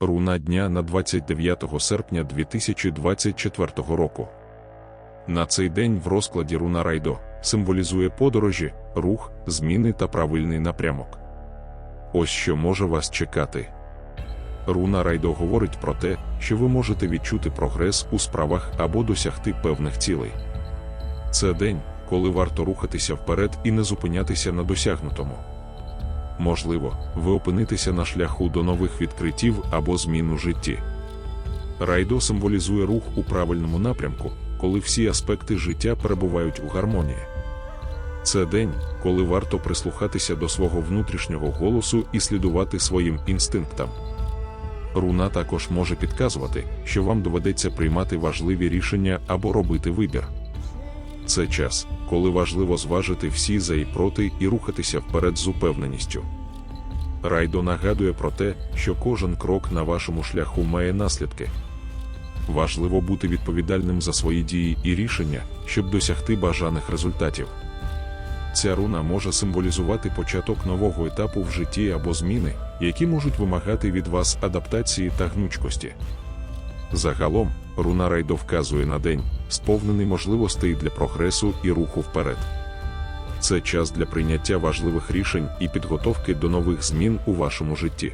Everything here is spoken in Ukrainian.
Руна дня на 29 серпня 2024 року. На цей день в розкладі руна Райдо символізує подорожі, рух, зміни та правильний напрямок. Ось що може вас чекати. Руна Райдо говорить про те, що ви можете відчути прогрес у справах або досягти певних цілей. Це день, коли варто рухатися вперед і не зупинятися на досягнутому. Можливо, ви опинитеся на шляху до нових відкриттів або змін у житті. Райдо символізує рух у правильному напрямку, коли всі аспекти життя перебувають у гармонії. Це день, коли варто прислухатися до свого внутрішнього голосу і слідувати своїм інстинктам. Руна також може підказувати, що вам доведеться приймати важливі рішення або робити вибір. Це час, коли важливо зважити всі за і проти і рухатися вперед з упевненістю. Райдо нагадує про те, що кожен крок на вашому шляху має наслідки. Важливо бути відповідальним за свої дії і рішення, щоб досягти бажаних результатів. Ця руна може символізувати початок нового етапу в житті або зміни, які можуть вимагати від вас адаптації та гнучкості. Загалом, руна Райдо вказує на день, сповнений можливостей для прогресу і руху вперед. Це час для прийняття важливих рішень і підготовки до нових змін у вашому житті.